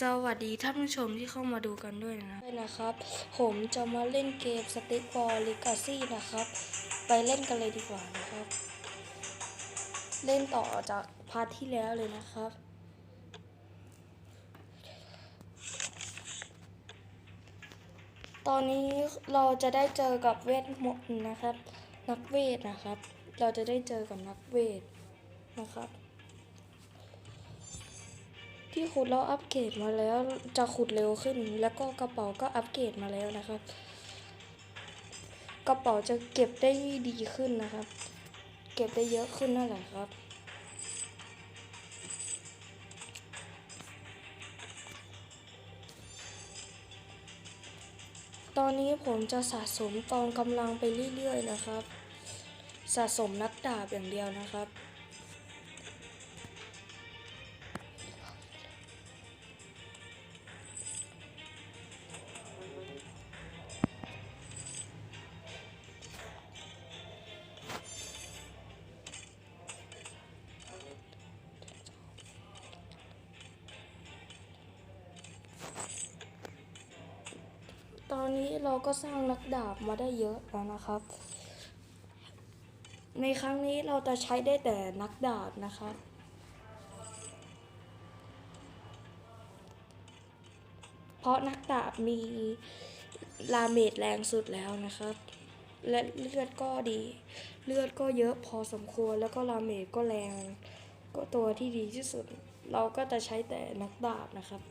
สวัสดีท่านผู้ชมที่เข้ามาดูกันด้วยนะนะครับ ผมจะมาเล่นเกมสติ๊กบอลลิกาซี่นะครับ ไปเล่นกันเลยดีกว่านะครับ เล่นต่อจากพาร์ทที่แล้วเลยนะครับ ตอนนี้เราจะได้เจอกับเวทมนต์นะครับ นักเวทนะครับ เราจะได้เจอกับนักเวทนะครับ ที่ขุดเราอัปเกรดมาแล้วจะขุดเร็วขึ้น แล้วก็กระเป๋าก็อัปเกรดมาแล้วนะครับ กระเป๋าจะเก็บได้ดีขึ้นนะครับ เก็บได้เยอะขึ้นนั่นแหละครับตอนนี้ผมจะสะสมกองกำลังไปเรื่อยๆนะครับ สะสมนักดาบอย่างเดียวนะครับ เราก็สร้างนักดาบมาได้เยอะแล้วนะครับ ในครั้งนี้เราจะใช้ได้แต่นักดาบนะครับ เพราะนักดาบมีลาเมดแรงสุดแล้วนะครับ และเลือดก็ดี เลือดก็เยอะพอสมควรแล้วก็ลาเมดก็แรง ก็ตัวที่ดีที่สุด เราก็จะใช้แต่นักดาบนะครับ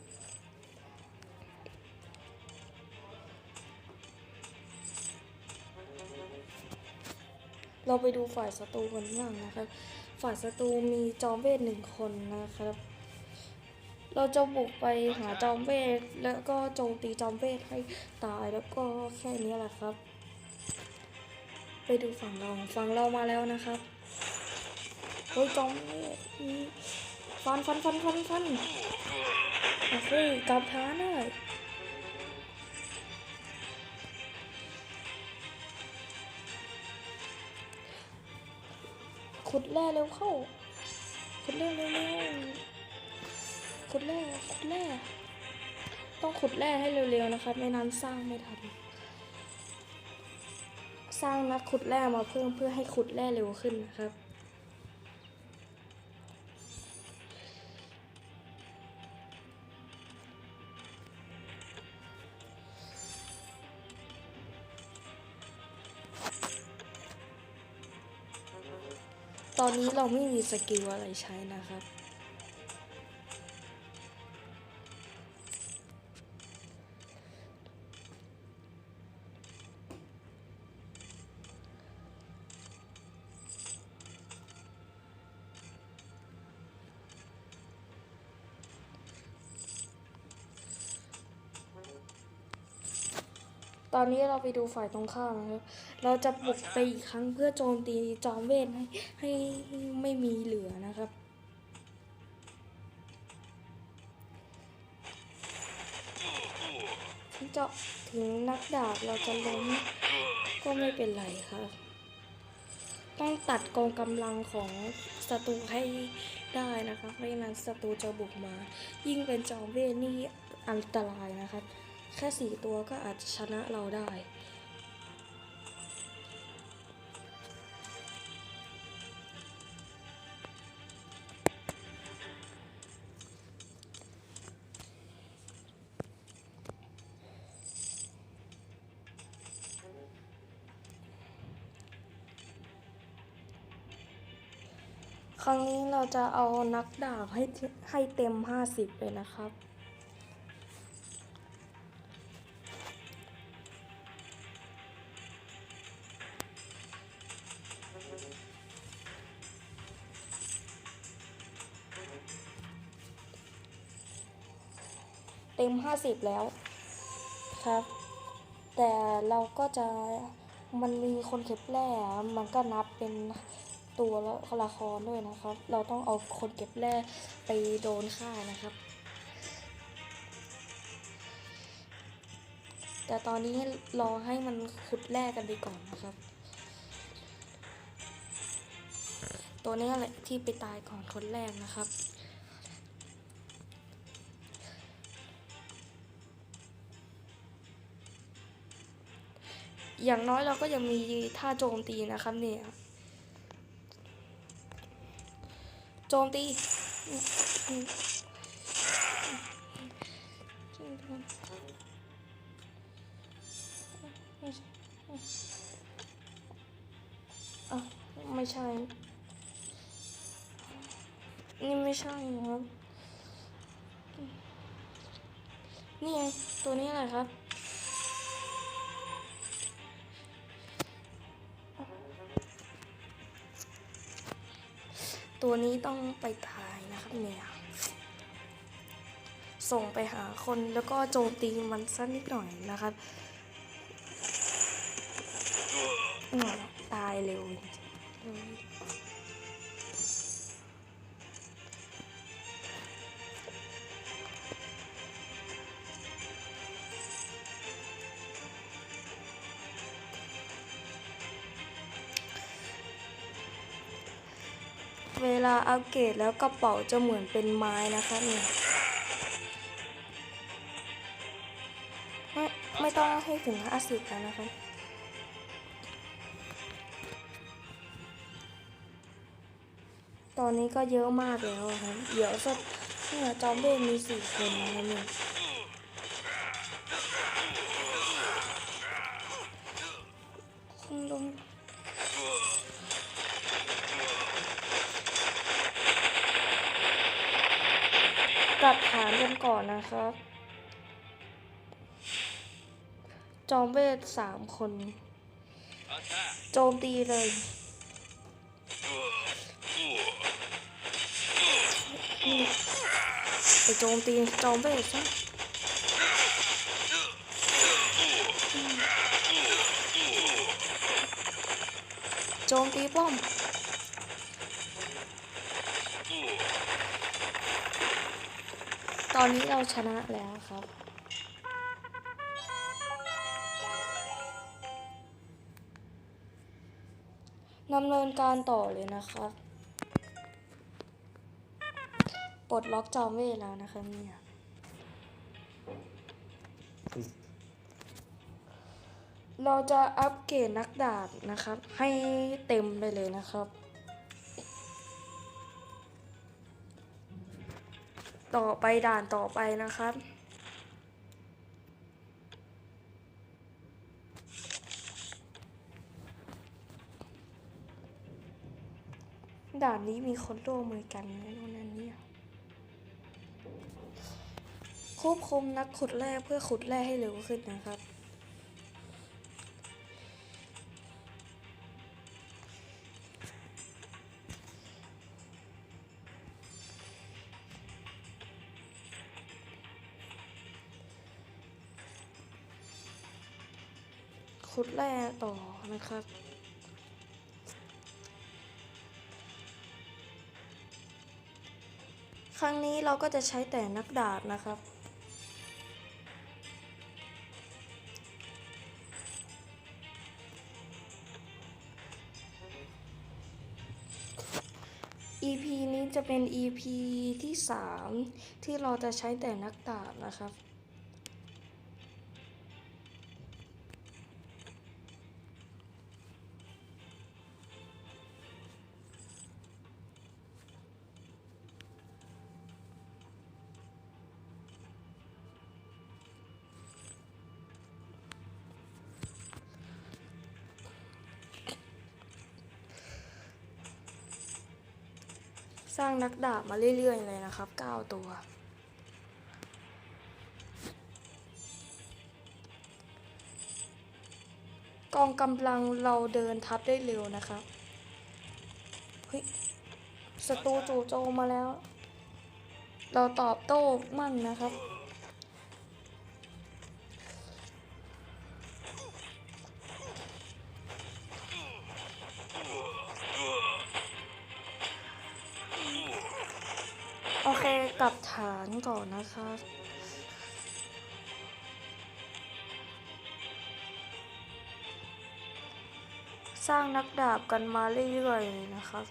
เราไปดูฝ่ายศัตรูกันบ้างนะครับ ฝ่ายศัตรูมีจอมเวทหนึ่งคนนะครับ เราจะบุกไปหาจอมเวทแล้วก็โจมตีจอมเวทให้ตายแล้วก็แค่นี้แหละครับ ไปดูฝั่งเราฝั่งเรามาแล้วนะครับเฮ้ยจอมเวทฟันฟันฟันฟันฟันโอเคกับท้าหน่อย ขุดแร่เร็วเข้า ขุดแร่เร็วเร็วขุดแร่ขุดแร่ต้องขุดแร่ให้เร็วๆนะครับ ไม่นั้นสร้างไม่ทัน สร้างนักขุดแร่มาเพิ่มเพื่อให้ขุดแร่เร็วขึ้นนะครับ ตอนนี้เราไม่มีสกิลอะไรใช้นะครับ อนนี้เราไปดูฝ่ายตรงข้ามนะครับ เราจะบุกไปอีกครั้งเพื่อโจมตีจอมเวทให้ให้ไม่มีเหลือนะครับถึงจะถึงนักดาบเราจะล้มก็ไม่เป็นไรครับ ต้องตัดกองกำลังของศัตรูให้ได้นะครับไม่งั้นศัตรูจะบุกมา ยิ่งเป็นจอมเวทนี่อันตรายนะครับ แค่สี่ตัวก็อาจจะชนะเราได้ ครั้งนี้เราจะเอานักดาบให้ให้เต็ม 50เลยนะครับ็ม50แล้วครับ แต่เราก็จะมันมีคนเก็บแร่มันก็นับเป็นตัวละครด้วยนะครับ เราต้องเอาคนเก็บแร่ไปโดนฆ่านะครับ แต่ตอนนี้รอให้มันขุดแร่กันไปก่อนนะครับ ตัวนี้แหละที่ไปตายก่อนคนแรกนะครับ อย่างน้อยเราก็ยังมีท่าโจมตีนะครับเนี่ยโจมตีอะไม่ใช่ นี่ไม่ใช่ครับ นี่ไง ตัวนี้อะไรครับ ตัวนี้ต้องไปตายนะครับเนี่ยส่งไปหาคนแล้วก็โจมตีมันสักนิดหน่อยนะครับตายเร็ว เวลาอัปเกรดแล้วกระเป๋าจะเหมือนเป็นไม้นะคะเนี่ยไม่ไม่ต้องให้ถึง50แล้วนะคะตอนนี้ก็เยอะมากแล้วครับ เดี๋ยวสักเนี่ยจอมเบนมีสี่คนนะเนี่ย ก่อนนะครับ จอมเวทสามคน โจมตีเลย ไปโจมตีจอมเวทซะโจมตีป้อม ตอนนี้เราชนะแล้วครับ ดำเนินการต่อเลยนะครับ ปลดล็อกจอมเวทแล้วนะคะเนี่ยเราจะอัปเกรดนักดาบนะครับ ให้เต็มไปเลยนะครับ ต่อไปด่านต่อไปนะครับ ด่านนี้มีคนร่วมมือกันใน่นอนนะเนี่ยควบคุมนักขุดแร่เพื่อขุดแร่ให้เร็วขึ้นนะครับ ดแร่ต่อนะครับ ครั้งนี้เราก็จะใช้แต่นักดาบนะครับ EP นี้จะเป็น EP ที่ 3 ที่เราจะใช้แต่นักดาบนะครับ สร้างนักดาบมาเรื่อยๆเลยนะครับ 9 ตัว กองกำลังเราเดินทับได้เร็วนะครับ เฮ้ยศัตรูจู่โจมมาแล้ว เราตอบโต้มั่นนะครับ ก่อนนะคะสร้างนักดาบกันมาเรื่อยๆนะครับ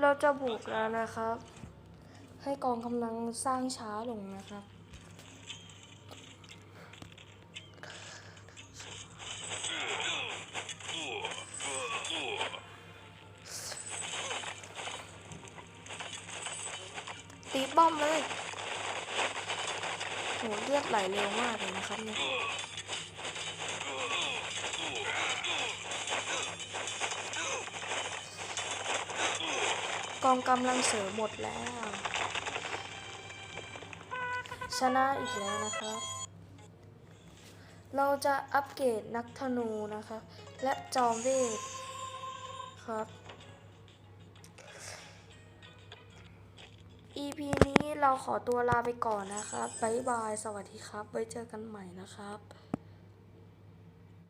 เราจะบุกแล้วนะครับ ให้กองกำลังสร้างช้าลงนะครับ ตีป้อมเลยโหเลือดไหลเร็วมากเลยนะครับเนี่ย กองกำลังเสริมหมดแล้ว ชนะอีกแล้วนะครับ เราจะอัปเกรดนักธนูนะคะและจอมเวทครับ EP นี้เราขอตัวลาไปก่อนนะครับบ๊ายบาย สวัสดีครับ ไว้เจอกันใหม่นะครับ